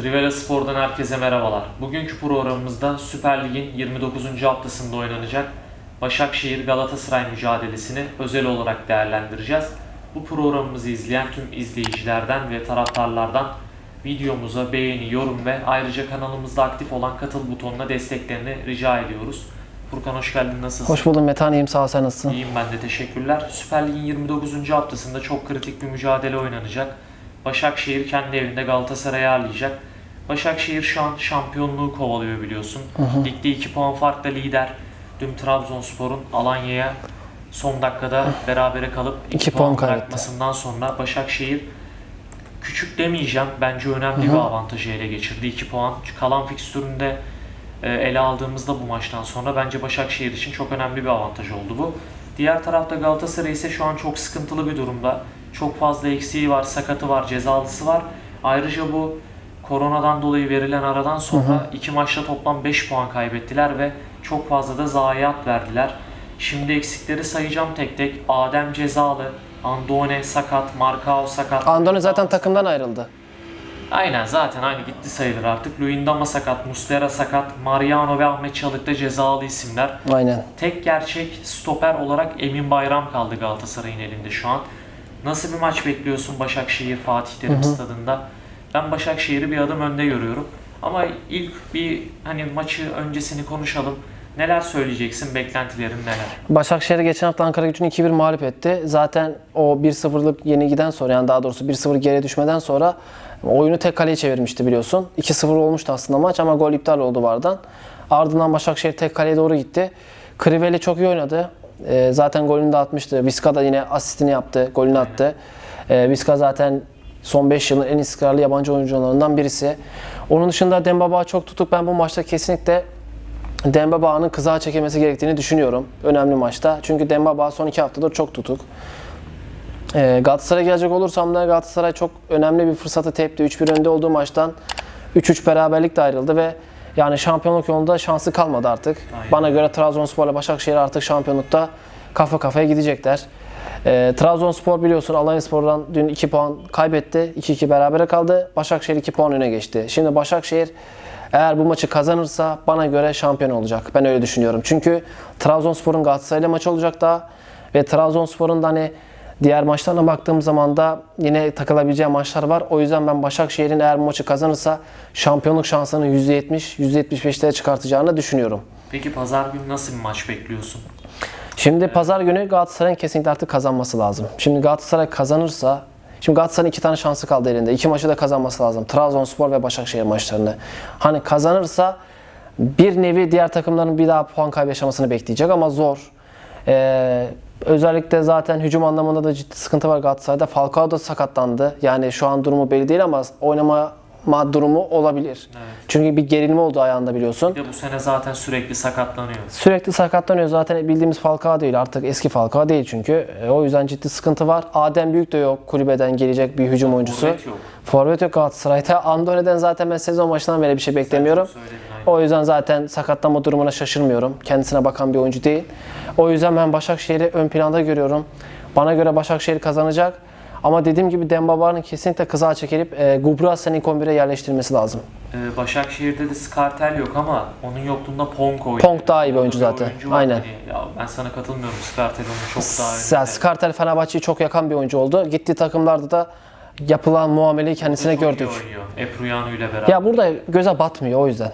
Trivela Spor'dan herkese merhabalar. Bugünkü programımızda Süper Lig'in 29. haftasında oynanacak Başakşehir Galatasaray mücadelesini özel olarak değerlendireceğiz. Bu programımızı izleyen tüm izleyicilerden ve taraftarlardan videomuza beğeni, yorum ve ayrıca kanalımızda aktif olan katıl butonuna desteklerini rica ediyoruz. Furkan hoş geldin, nasılsın? Hoş buldum Metan iyiyim sağ ol sen nasılsın? İyiyim ben de teşekkürler. Süper Lig'in 29. haftasında çok kritik bir mücadele oynanacak. Başakşehir kendi evinde Galatasaray'ı ağırlayacak. Başakşehir şu an şampiyonluğu kovalıyor biliyorsun. Ligde 2 puan farkla lider. Dün Trabzonspor'un Alanya'ya son dakikada berabere kalıp 2 İki puan, puan kaybetti. bırakmasından sonra Başakşehir küçük demeyeceğim. Bence önemli bir avantajı ele geçirdi. 2 puan. Kalan fikstüründe e, ele aldığımızda bu maçtan sonra bence Başakşehir için çok önemli bir avantaj oldu bu. Diğer tarafta Galatasaray ise şu an çok sıkıntılı bir durumda. Çok fazla eksiği var, sakatı var, cezalısı var. Ayrıca bu koronadan dolayı verilen aradan sonra iki maçta toplam 5 puan kaybettiler ve çok fazla da zayiat verdiler. Şimdi eksikleri sayacağım tek tek. Adem cezalı, Andone sakat, Markao sakat. Andone zaten takımdan ayrıldı. Aynen zaten aynı gitti sayılır artık. Luyendama sakat, Muslera sakat, Mariano ve Ahmet Çalık da cezalı isimler. Aynen. Tek gerçek stoper olarak Emin Bayram kaldı Galatasaray'ın elinde şu an. Nasıl bir maç bekliyorsun Başakşehir Fatih Terim stadında? Ben Başakşehir'i bir adım önde görüyorum. Ama ilk bir hani maçı öncesini konuşalım. Neler söyleyeceksin? Beklentilerin neler? Başakşehir geçen hafta Ankara gücünü 2-1 mağlup etti. Zaten o 1-0'lık yenilgiden sonra yani daha doğrusu 1-0 geriye düşmeden sonra oyunu tek kaleye çevirmişti biliyorsun. 2-0 olmuştu aslında maç ama gol iptal oldu vardan. Ardından Başakşehir tek kaleye doğru gitti. Kriveli çok iyi oynadı. Ee, zaten golünü de atmıştı. Viska da yine asistini yaptı, golünü attı. Ee, Viska zaten son 5 yılın en istikrarlı yabancı oyuncularından birisi. Onun dışında Dembaba çok tutuk. Ben bu maçta kesinlikle Demba Bağ'ın kızağa çekilmesi gerektiğini düşünüyorum. Önemli maçta. Çünkü Demba Bağ son iki haftadır çok tutuk. Ee, Galatasaray'a gelecek olursam da Galatasaray çok önemli bir fırsatı tepti. 3-1 önde olduğu maçtan 3-3 beraberlikle ayrıldı ve yani şampiyonluk yolunda şansı kalmadı artık. Aynen. Bana göre Trabzonspor'la Başakşehir artık şampiyonlukta kafa kafaya gidecekler. Ee, Trabzonspor biliyorsun Alanyaspor'dan dün 2 puan kaybetti. 2-2 berabere kaldı. Başakşehir 2 puan öne geçti. Şimdi Başakşehir eğer bu maçı kazanırsa bana göre şampiyon olacak. Ben öyle düşünüyorum. Çünkü Trabzonspor'un Galatasaray'la maçı olacak daha ve Trabzonspor'un da hani diğer maçlarına baktığım zaman da yine takılabileceği maçlar var. O yüzden ben Başakşehir'in eğer bu maçı kazanırsa şampiyonluk şansını %70, %75'lere çıkartacağını düşünüyorum. Peki pazar günü nasıl bir maç bekliyorsun? Şimdi pazar günü Galatasaray'ın kesinlikle artık kazanması lazım. Şimdi Galatasaray kazanırsa Şimdi Galatasaray'ın iki tane şansı kaldı elinde. İki maçı da kazanması lazım. Trabzonspor ve Başakşehir maçlarını. Hani kazanırsa bir nevi diğer takımların bir daha puan kaybı yaşamasını bekleyecek ama zor. Ee, özellikle zaten hücum anlamında da ciddi sıkıntı var Galatasaray'da. Falcao da sakatlandı. Yani şu an durumu belli değil ama oynama durumu olabilir. Evet. Çünkü bir gerilme oldu ayağında biliyorsun. Bir de bu sene zaten sürekli sakatlanıyor. Sürekli sakatlanıyor. Zaten bildiğimiz Falcao değil. Artık eski Falcao değil çünkü. E, o yüzden ciddi sıkıntı var. Adem Büyük de yok. Kulübeden gelecek bir hücum oyuncusu. Forvet yok. Forvet yok Galatasaray'da. Andone'den zaten ben sezon başından beri bir şey beklemiyorum. O yüzden zaten sakatlanma durumuna şaşırmıyorum. Kendisine bakan bir oyuncu değil. O yüzden ben Başakşehir'i ön planda görüyorum. Bana göre Başakşehir kazanacak. Ama dediğim gibi Dembaba'nın kesinlikle kızağa çekilip e, Gubrasa'nın ilk 11'e yerleştirmesi lazım. Ee, Başakşehir'de de Skartel yok ama onun yokluğunda Ponk oynuyor. Ponk daha iyi bir oyuncu zaten. var. Aynen. Hani ya ben sana katılmıyorum. Skartel onu çok daha Ya önde. Skartel Fenerbahçe'yi çok yakan bir oyuncu oldu. Gittiği takımlarda da yapılan muameleyi kendisine Çok iyi gördük. oynuyor. Epruyanu ile beraber. Ya burada göze batmıyor o yüzden.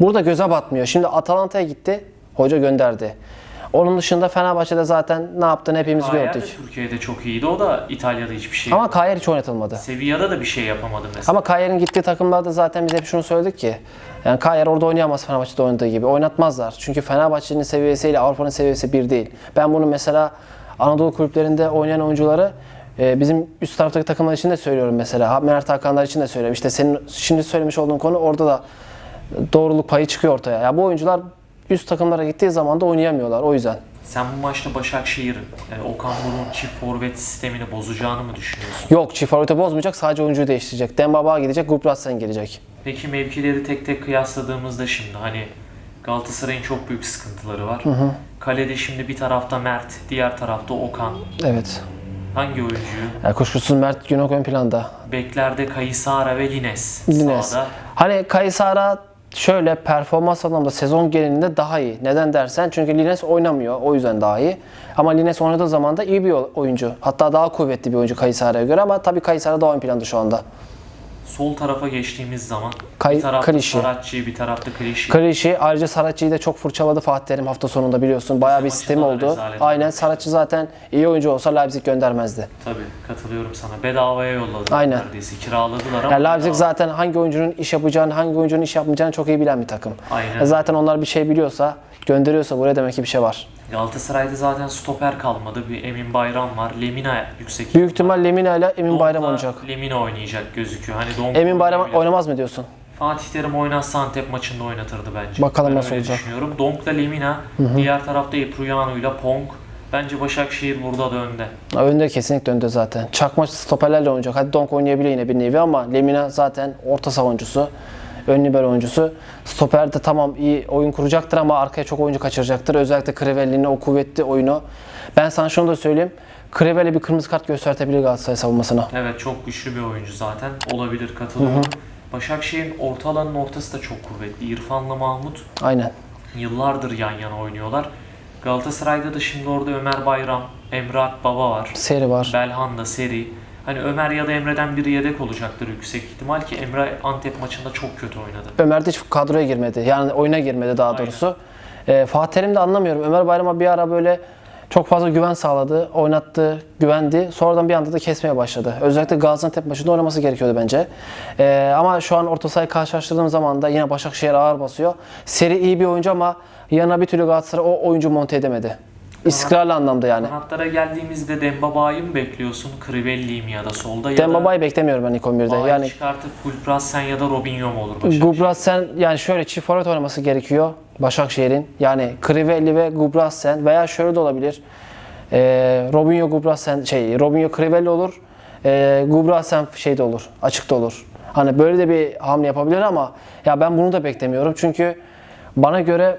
Burada göze batmıyor. Şimdi Atalanta'ya gitti. Hoca gönderdi. Onun dışında Fenerbahçe'de zaten ne yaptığını hepimiz Kayer de gördük. Türkiye'de çok iyiydi. O da İtalya'da hiçbir şey Ama Kayer hiç oynatılmadı. Sevilla'da da bir şey yapamadı mesela. Ama Kayer'in gittiği takımlarda zaten biz hep şunu söyledik ki yani Kayer orada oynayamaz Fenerbahçe'de oynadığı gibi. Oynatmazlar. Çünkü Fenerbahçe'nin seviyesiyle Avrupa'nın seviyesi bir değil. Ben bunu mesela Anadolu kulüplerinde oynayan oyuncuları e, bizim üst taraftaki takımlar için de söylüyorum mesela. Mert Hakanlar için de söylüyorum. İşte senin şimdi söylemiş olduğun konu orada da doğruluk payı çıkıyor ortaya. Ya bu oyuncular üst takımlara gittiği zaman da oynayamıyorlar o yüzden. Sen bu maçta Başakşehir, e, Okan Buruk'un çift forvet sistemini bozacağını mı düşünüyorsun? Yok çift forveti bozmayacak sadece oyuncuyu değiştirecek. Dembaba gidecek, Gubratsen gelecek. Peki mevkileri tek tek kıyasladığımızda şimdi hani Galatasaray'ın çok büyük sıkıntıları var. Kalede şimdi bir tarafta Mert, diğer tarafta Okan. Evet. Hangi oyuncuyu? Yani kuşkusuz Mert Günok ön planda. Beklerde Kayısara ve Lines. Lines. Sağda Hani Kaysara şöyle performans anlamda sezon genelinde daha iyi. Neden dersen çünkü Lines oynamıyor. O yüzden daha iyi. Ama Lines oynadığı zaman da iyi bir oyuncu. Hatta daha kuvvetli bir oyuncu Kaysara'ya göre ama tabii Kaysara daha ön planda şu anda. Sol tarafa geçtiğimiz zaman Kay- bir tarafta Klişi. Saratçı, bir tarafta Klişi. Krişi ayrıca Saratçı'yı da çok fırçaladı Fatih Terim hafta sonunda biliyorsun. Bayağı bir maçında sistemi da oldu. rezalet Aynen olmuş. Saratçı zaten iyi oyuncu olsa Leipzig göndermezdi. Tabii katılıyorum sana. Bedavaya yolladılar Aynen. neredeyse. Kiraladılar ama Yani Leipzig bedava. zaten hangi oyuncunun iş yapacağını, hangi oyuncunun iş yapmayacağını çok iyi bilen bir takım. Aynen. E Zaten onlar bir şey biliyorsa, gönderiyorsa buraya demek ki bir şey var. Galatasaray'da zaten stoper kalmadı. Bir Emin Bayram var. Lemina yüksek. Büyük ihtimal Lemina ile Emin Donk'la Bayram oynayacak. Lemina oynayacak gözüküyor. Hani Donk Emin Bayram oynayabilir. oynamaz mı diyorsun? Fatih Terim oynazsa Antep maçında oynatırdı bence. Bakalım Ben nasıl olacak. düşünüyorum. Donk'la Lemina, diğer tarafta Epruyanu ile Pong. Bence Başakşehir burada da önde. Önde kesinlikle önde zaten. Çakma stoperlerle oynayacak. Hadi Donk oynayabilir yine bir nevi ama Lemina zaten orta savunucusu. Ön libero oyuncusu. Stoper de tamam iyi oyun kuracaktır ama arkaya çok oyuncu kaçıracaktır. Özellikle Crivelli'nin o kuvvetli oyunu. Ben sana şunu da söyleyeyim. Crivelli bir kırmızı kart göstertebilir Galatasaray savunmasına. Evet çok güçlü bir oyuncu zaten. Olabilir katılıyorum. Başakşehir'in orta alanın ortası da çok kuvvetli. İrfan'la Mahmut Aynen. yıllardır yan yana oynuyorlar. Galatasaray'da da şimdi orada Ömer Bayram, Emre Akbaba var. Seri var. Belhanda, Seri. Hani Ömer ya da Emre'den biri yedek olacaktır yüksek ihtimal ki Emre Antep maçında çok kötü oynadı. Ömer de hiç kadroya girmedi. Yani oyuna girmedi daha Aynen. doğrusu. Ee, Fatih Terim de anlamıyorum. Ömer Bayram'a bir ara böyle çok fazla güven sağladı, oynattı, güvendi. Sonradan bir anda da kesmeye başladı. Özellikle Gaziantep maçında oynaması gerekiyordu bence. Ee, ama şu an orta sahayı karşılaştırdığım zaman da yine Başakşehir ağır basıyor. Seri iyi bir oyuncu ama yanına bir türlü Galatasaray o oyuncu monte edemedi. İstikrarlı anlamda yani. Kanatlara geldiğimizde Dembaba'yı mı bekliyorsun? Crivelli'yi mi ya da solda ya Dembaba'yı beklemiyorum ben ilk 11'de. da Bağ'ı Yani çıkartıp Gulbrassen ya da Robinho mu olur Başakşehir? Gubrassen yani şöyle çift forvet oynaması gerekiyor Başakşehir'in. Yani Crivelli ve Gubrassen veya şöyle de olabilir. Ee, Robinho Gubrassen şey Robinho Crivelli olur. Ee, Gubrassen şeyde olur. Açıkta olur. Hani böyle de bir hamle yapabilir ama ya ben bunu da beklemiyorum. Çünkü bana göre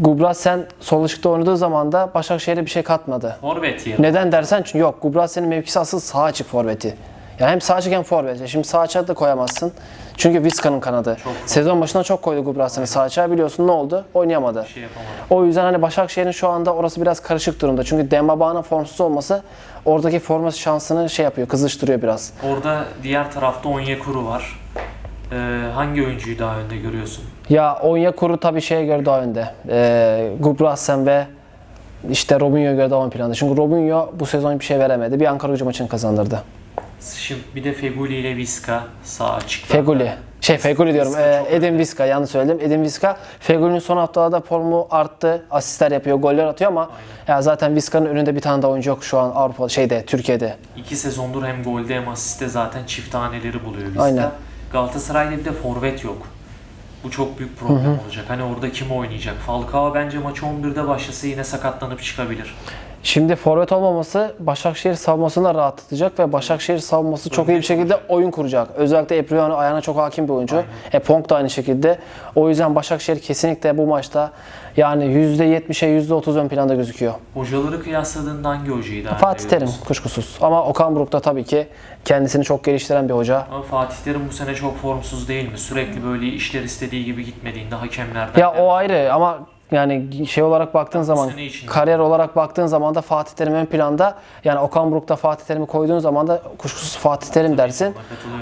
Gubrassen sol ışıkta oynadığı zaman da Başakşehir'e bir şey katmadı. Forvet yeri. Neden dersen çünkü yok Gubrassen'in mevkisi asıl sağ açık forveti. Yani hem sağ açık hem forvet. Ya Şimdi sağ açığa da koyamazsın. Çünkü Vizca'nın kanadı. Sezon başında çok koydu Gubrassen'i sağ açığa biliyorsun ne oldu? Oynayamadı. Şey yapamadı. O yüzden hani Başakşehir'in şu anda orası biraz karışık durumda. Çünkü Dembaba'nın formsuz olması oradaki forma şansını şey yapıyor, kızıştırıyor biraz. Orada diğer tarafta Onyekuru var. Ee, hangi oyuncuyu daha önde görüyorsun? Ya Onyekuru tabii şeye göre daha önde. Ee, Gubrassen ve işte Robinho'ya göre daha ön planda. Çünkü Robinho bu sezon bir şey veremedi. Bir Ankara gücü maçını kazandırdı. Şimdi bir de Feguli ile Viska sağ açıkta. Feguli. Şey Feguli diyorum. Ee, Edin Viska yanlış söyledim. Edin Viska. Feguli'nin son haftalarda formu arttı. Asistler yapıyor, goller atıyor ama ya zaten Viska'nın önünde bir tane daha oyuncu yok şu an Avrupa şeyde, Türkiye'de. İki sezondur hem golde hem asiste zaten çift taneleri buluyor Viska. Aynen. Galatasaray'da bir de forvet yok. Bu çok büyük problem olacak. Hani orada kim oynayacak? Falcao bence maçı 11'de başlasa yine sakatlanıp çıkabilir. Şimdi forvet olmaması Başakşehir savunmasını da rahatlatacak ve Başakşehir savunması çok iyi bir şekilde oyun kuracak. Özellikle Epriano ayağına çok hakim bir oyuncu. E Pong da aynı şekilde. O yüzden Başakşehir kesinlikle bu maçta yani %70'e %30 ön planda gözüküyor. Hocaları kıyasladığında hangi hocayı daha Fatih Terim kuşkusuz. Ama Okan Buruk da tabii ki kendisini çok geliştiren bir hoca. Ama Fatih Terim bu sene çok formsuz değil mi? Sürekli böyle işler istediği gibi gitmediğinde hakemlerden Ya o ayrı ama yani şey olarak baktığın zaman, sene kariyer olarak baktığın zaman da Fatih Terim ön planda. Yani Okan Buruk'ta Fatih Terim'i koyduğun zaman da kuşkusuz Fatih Terim dersin.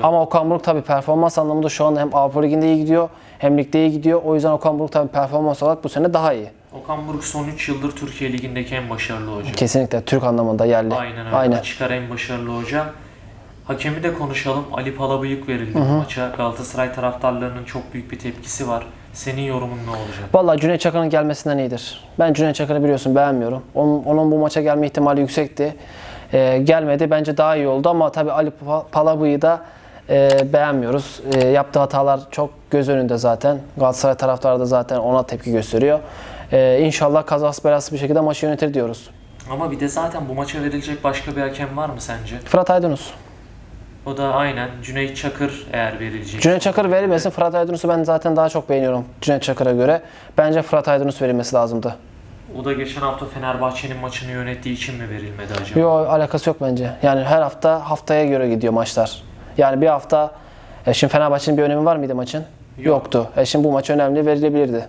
Ama Okan Buruk tabii performans anlamında şu an hem Avrupa Ligi'nde iyi gidiyor hem ligde iyi gidiyor. O yüzden Okan Buruk tabii performans olarak bu sene daha iyi. Okan Buruk son 3 yıldır Türkiye Ligi'ndeki en başarılı hoca. Kesinlikle Türk anlamında yerli. Aynen öyle. Aynen. Çıkar en başarılı hoca. Hakemi de konuşalım. Ali Palabıyık verildi bu maça. Galatasaray taraftarlarının çok büyük bir tepkisi var. Senin yorumun ne olacak? Vallahi Cüneyt Çakır'ın gelmesinden iyidir. Ben Cüneyt Çakır'ı biliyorsun beğenmiyorum. Onun, onun bu maça gelme ihtimali yüksekti. Ee, gelmedi. Bence daha iyi oldu ama tabii Ali Pa- Palabıyık'ı da e, beğenmiyoruz. E, yaptığı hatalar çok göz önünde zaten. Galatasaray taraftarı da zaten ona tepki gösteriyor. E, inşallah kazası belası bir şekilde maçı yönetir diyoruz. Ama bir de zaten bu maça verilecek başka bir hakem var mı sence? Fırat Aydınus. O da aynen Cüneyt Çakır eğer verilecek. Cüneyt Çakır verilmesin. Fırat Aydınus'u ben zaten daha çok beğeniyorum Cüneyt Çakır'a göre. Bence Fırat Aydınus verilmesi lazımdı. O da geçen hafta Fenerbahçe'nin maçını yönettiği için mi verilmedi acaba? Yok alakası yok bence. Yani her hafta haftaya göre gidiyor maçlar. Yani bir hafta e şimdi Fenerbahçe'nin bir önemi var mıydı maçın? Yok. Yoktu. E şimdi bu maç önemli verilebilirdi.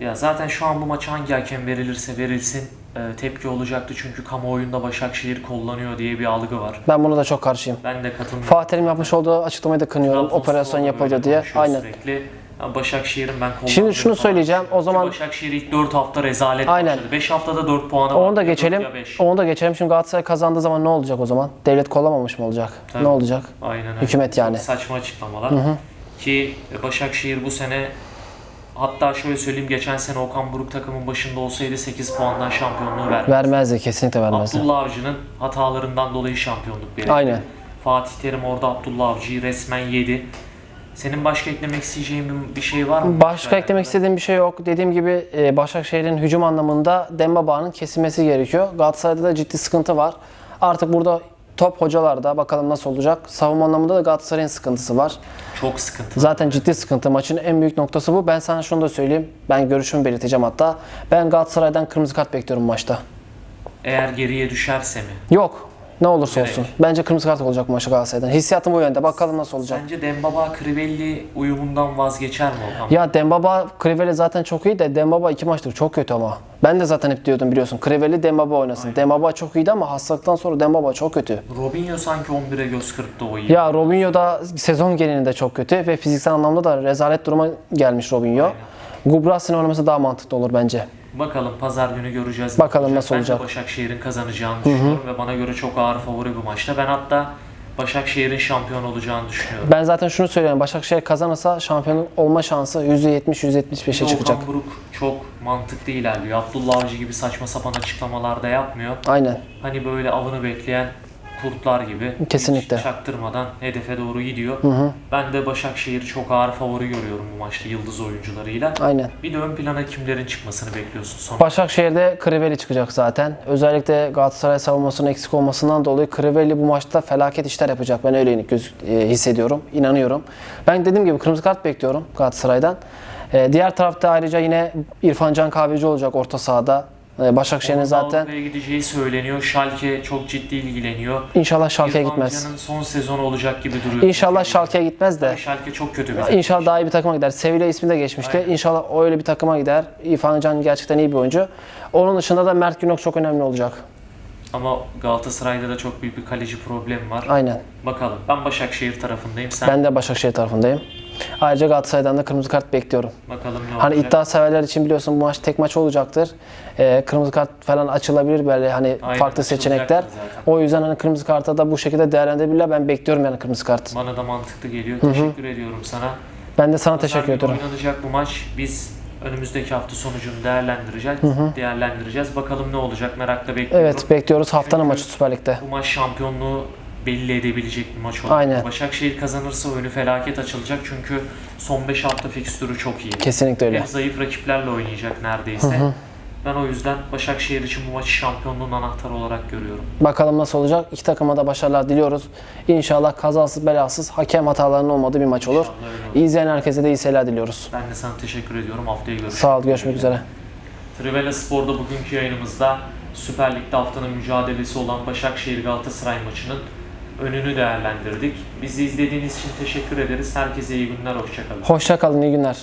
Ya zaten şu an bu maça hangi hakem verilirse verilsin tepki olacaktı çünkü kamuoyunda Başakşehir kullanıyor diye bir algı var. Ben buna da çok karşıyım. Ben de katılmıyorum. Fatih Terim yapmış olduğu açıklamayı da kınıyorum. Trabzonspor Operasyon yapıldı diye. Aynen. Sürekli. Başakşehir'in ben Şimdi şunu falan söyleyeceğim. O zaman- Başakşehir ilk 4 hafta rezalet Aynen. başladı. 5 haftada 4 puanı var. Onu da geçelim. Onu da geçelim. Şimdi Galatasaray kazandığı zaman ne olacak o zaman? Devlet kollamamış mı olacak? Tabii. Ne olacak? Aynen öyle. Hükümet yani. Çok saçma açıklamalar. Ki Başakşehir bu sene hatta şöyle söyleyeyim geçen sene Okan Buruk takımın başında olsaydı 8 puandan şampiyonluğu vermez. Vermezdi. Kesinlikle vermezdi. Abdullah Avcı'nın hatalarından dolayı şampiyonluk verildi. Aynen. Fatih Terim orada Abdullah Avcı'yı resmen yedi. Senin başka eklemek isteyeceğin bir, bir şey var mı? Başka eklemek istediğim bir şey yok. Dediğim gibi e, Başakşehir'in hücum anlamında Dembaba'nın kesilmesi gerekiyor. Galatasaray'da da ciddi sıkıntı var. Artık burada top hocalarda bakalım nasıl olacak. Savunma anlamında da Galatasaray'ın sıkıntısı var. Çok sıkıntı. Zaten ciddi sıkıntı. Maçın en büyük noktası bu. Ben sana şunu da söyleyeyim. Ben görüşümü belirteceğim hatta. Ben Galatasaray'dan kırmızı kart bekliyorum maçta. Eğer geriye düşerse mi? Yok. Ne olursa Direkt. olsun. Bence kırmızı kart olacak bu maçta Galatasaray'dan. Hissiyatım bu yönde. Bakalım nasıl olacak. Sence Dembaba Crivelli uyumundan vazgeçer mi Okan? Ya Dembaba Kriveli zaten çok iyi de Dembaba iki maçtır çok kötü ama. Ben de zaten hep diyordum biliyorsun. Kriveli Dembaba oynasın. Dembaba çok iyiydi ama hastalıktan sonra Dembaba çok kötü. Robinho sanki 11'e göz kırptı o iyi. Ya Robinho da sezon genelinde çok kötü ve fiziksel anlamda da rezalet duruma gelmiş Robinho. Gubras'ın oynaması daha mantıklı olur bence. Bakalım pazar günü göreceğiz. Bakalım nasıl Ben olacak. Başakşehir'in kazanacağını düşünüyorum ve bana göre çok ağır favori bu maçta. Ben hatta Başakşehir'in şampiyon olacağını düşünüyorum. Ben zaten şunu söylüyorum. Başakşehir kazanırsa şampiyon olma şansı %70-%75'e Bir de çıkacak. Okan Buruk çok mantıklı ilerliyor. Abdullah Avcı gibi saçma sapan açıklamalar da yapmıyor. Aynen. Hani böyle avını bekleyen kurtlar gibi. Kesinlikle. Hiç çaktırmadan hedefe doğru gidiyor. Ben de Başakşehir'i çok ağır favori görüyorum bu maçta yıldız oyuncularıyla. Aynen. Bir de ön plana kimlerin çıkmasını bekliyorsun son. Başakşehir'de Kriveli çıkacak zaten. Özellikle Galatasaray savunmasının eksik olmasından dolayı Kriveli bu maçta felaket işler yapacak. Ben öyle e, hissediyorum, inanıyorum. Ben dediğim gibi kırmızı kart bekliyorum Galatasaray'dan. E, diğer tarafta ayrıca yine İrfan Can Kahveci olacak orta sahada. E, Başakşehir'in zaten Avrupa'ya gideceği söyleniyor. Schalke çok ciddi ilgileniyor. inşallah Schalke'ye İrfan gitmez. Can'ın son sezonu olacak gibi duruyor. İnşallah Schalke'ye gitmez de. Schalke çok kötü bir takım. İnşallah daha iyi bir takıma gider. Sevilla ismi de geçmişti. Aynen. İnşallah öyle bir takıma gider. İrfan Can gerçekten iyi bir oyuncu. Onun dışında da Mert Günok çok önemli olacak. Ama Galatasaray'da da çok büyük bir kaleci problemi var. Aynen. Bakalım. Ben Başakşehir tarafındayım. Sen Ben de Başakşehir tarafındayım. Ayrıca Galatasaray'dan da kırmızı kart bekliyorum. bakalım ne Hani olacak. iddia severler için biliyorsun bu maç tek maç olacaktır. Ee, kırmızı kart falan açılabilir böyle hani Aynen, farklı seçenekler. açılacaktır zaten. O yüzden hani kırmızı karta da bu şekilde değerlendirebilirler. Ben bekliyorum yani kırmızı kart. Bana da mantıklı geliyor. Teşekkür ediyorum sana. Ben de sana Pazar teşekkür günü ediyorum. Oynanacak bu maç. Biz önümüzdeki hafta sonucunu değerlendireceğiz. Değerlendireceğiz. Bakalım ne olacak merakla bekliyorum. Evet bekliyoruz haftanın maçı Süper Lig'de. Bu maç şampiyonluğu belli edebilecek bir maç olur. Aynen. Başakşehir kazanırsa önü felaket açılacak çünkü son 5 hafta fikstürü çok iyi. Kesinlikle öyle. Hep zayıf rakiplerle oynayacak neredeyse. Ben o yüzden Başakşehir için bu maçı şampiyonluğun anahtarı olarak görüyorum. Bakalım nasıl olacak. İki takıma da başarılar diliyoruz. İnşallah kazasız belasız hakem hatalarının olmadığı bir maç olur. Olur. İzleyen herkese de iyi seyirler diliyoruz. Ben de sana teşekkür ediyorum. Haftaya görüşürüz. Sağ ol, görüşmek üzere. Trivela Spor'da bugünkü yayınımızda Süper Lig'de haftanın mücadelesi olan Başakşehir Galatasaray maçının önünü değerlendirdik. Bizi izlediğiniz için teşekkür ederiz. Herkese iyi günler, hoşçakalın. Hoşça kalın, iyi günler.